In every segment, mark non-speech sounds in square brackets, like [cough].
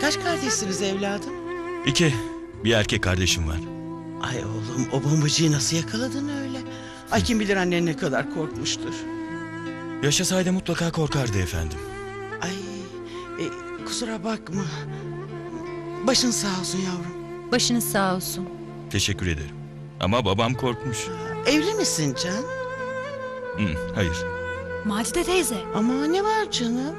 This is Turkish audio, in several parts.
kaç kardeşsiniz evladım? İki. Bir erkek kardeşim var. Ay oğlum o bombacıyı nasıl yakaladın öyle? Ay kim bilir annen ne kadar korkmuştur. Yaşasaydı mutlaka korkardı efendim. Ay e, kusura bakma. Başın sağ olsun yavrum. Başınız sağ olsun. Teşekkür ederim. Ama babam korkmuş. Evli misin Can? Hı, hayır. Macide teyze. Ama ne var canım?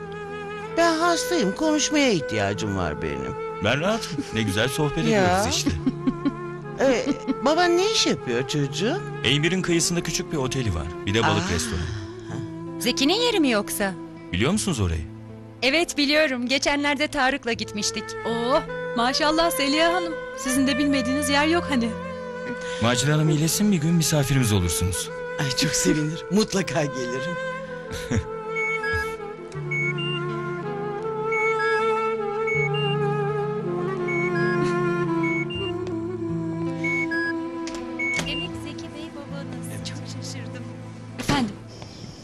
Ben hastayım. Konuşmaya ihtiyacım var benim. Ben rahatım. Ne güzel sohbet Ya. ediyoruz işte. [laughs] Ee, baban ne iş yapıyor çocuğum? Eymür'ün kıyısında küçük bir oteli var. Bir de balık Aa. restoranı. Zeki'nin yeri mi yoksa? Biliyor musunuz orayı? Evet biliyorum. Geçenlerde Tarık'la gitmiştik. Oo, maşallah Zeliha Hanım. Sizin de bilmediğiniz yer yok hani. Macide Hanım iyileşsin bir gün misafirimiz olursunuz. Ay çok sevinir. Mutlaka gelirim. [laughs]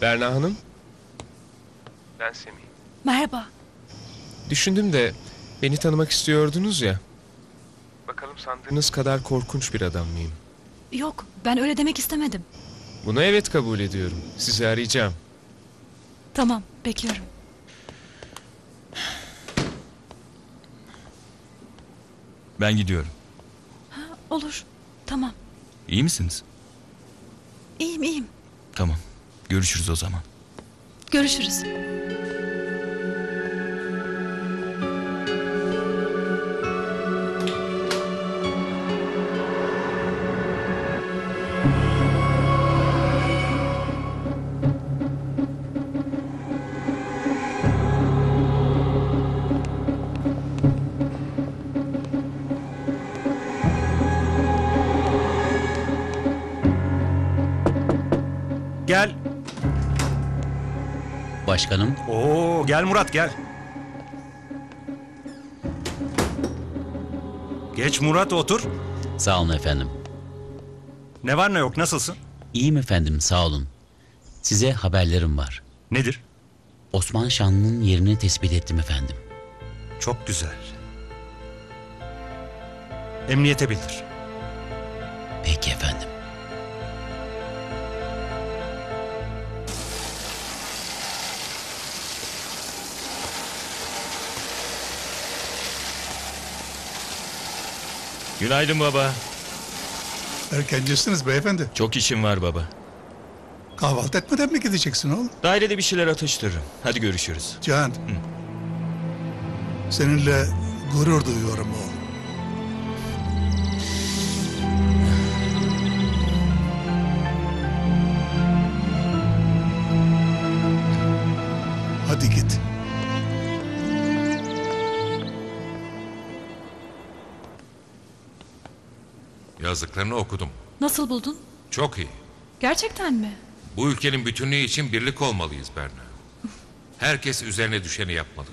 Berna Hanım. Ben Semih. merhaba. Düşündüm de beni tanımak istiyordunuz ya. Bakalım sandığınız kadar korkunç bir adam mıyım? Yok, ben öyle demek istemedim. Buna evet kabul ediyorum. Sizi arayacağım. Tamam, bekliyorum. Ben gidiyorum. Olur, tamam. İyi misiniz? İyiyim, iyiyim. Tamam. Görüşürüz o zaman. Görüşürüz. Gel. Başkanım, Oo, gel Murat gel. Geç Murat otur. sağ olun efendim. Ne var ne yok nasılsın? İyiyim efendim, sağ olun. Size haberlerim var. Nedir? Osman Şanlı'nın yerini tespit ettim efendim. Çok güzel. Emniyete bildir. Peki efendim. Günaydın baba. Erkencisiniz beyefendi. Çok işim var baba. Kahvaltı etmeden mi gideceksin oğlum? Dairede bir şeyler atıştırırım. Hadi görüşürüz. Can. Seninle gurur duyuyorum oğlum. Hadi git. Yazdıklarını okudum. Nasıl buldun? Çok iyi. Gerçekten mi? Bu ülkenin bütünlüğü için birlik olmalıyız Berna. Herkes üzerine düşeni yapmalı.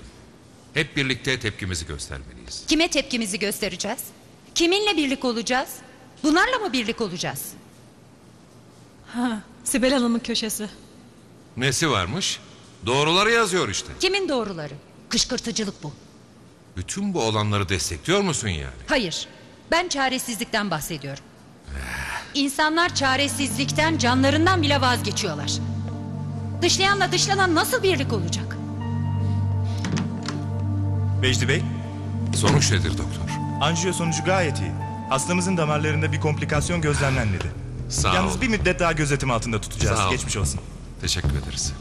Hep birlikte tepkimizi göstermeliyiz. Kime tepkimizi göstereceğiz? Kiminle birlik olacağız? Bunlarla mı birlik olacağız? Ha, Sibel Hanım'ın köşesi. Nesi varmış? Doğruları yazıyor işte. Kimin doğruları? Kışkırtıcılık bu. Bütün bu olanları destekliyor musun yani? Hayır. Ben çaresizlikten bahsediyorum. İnsanlar çaresizlikten canlarından bile vazgeçiyorlar. Dışlayanla dışlanan nasıl birlik olacak? Vecdi Bey, Sonuç nedir doktor? anjiyo sonucu gayet iyi. Hastamızın damarlarında bir komplikasyon gözlemlenmedi. Sağ Yalnız ol. bir müddet daha gözetim altında tutacağız. Sağ ol. Geçmiş olsun. Teşekkür ederiz.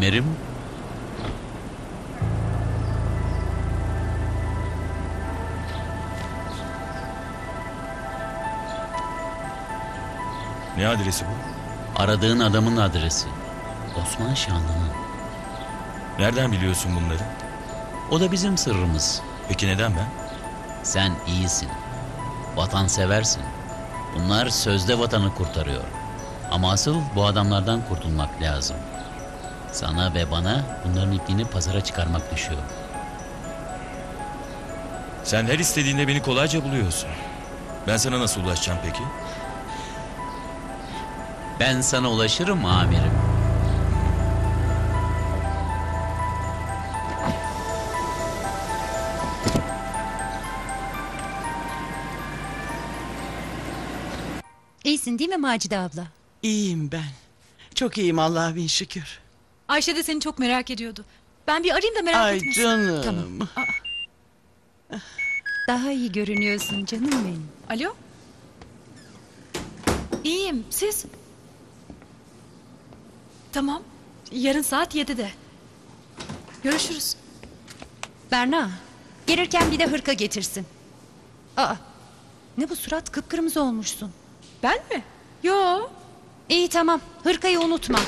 Amirim, Ne adresi bu? aradığın adamın adresi. Osman Şanlı'nın. Nereden biliyorsun bunları? O da bizim sırrımız. Peki neden ben? Sen iyisin. Vatanseversin. Bunlar sözde vatanı kurtarıyor. Ama asıl bu adamlardan kurtulmak lazım. Sana ve bana bunların ipliğini pazara çıkarmak düşüyor. Sen her istediğinde beni kolayca buluyorsun. Ben sana nasıl ulaşacağım peki? Ben sana ulaşırım amirim. İyisin değil mi Macide abla? İyiyim ben. Çok iyiyim Allah'a bin şükür. Ayşe de seni çok merak ediyordu. Ben bir arayayım da merak Ay etmesin. canım. Tamam. Daha iyi görünüyorsun canım benim. Alo? İyiyim. Siz? Tamam. Yarın saat 7'de. Görüşürüz. Berna, gelirken bir de hırka getirsin. Aa, ne bu surat kıpkırmızı olmuşsun. Ben mi? Yo. İyi tamam, hırkayı unutma.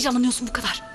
Heyecanlanıyorsun bu kadar?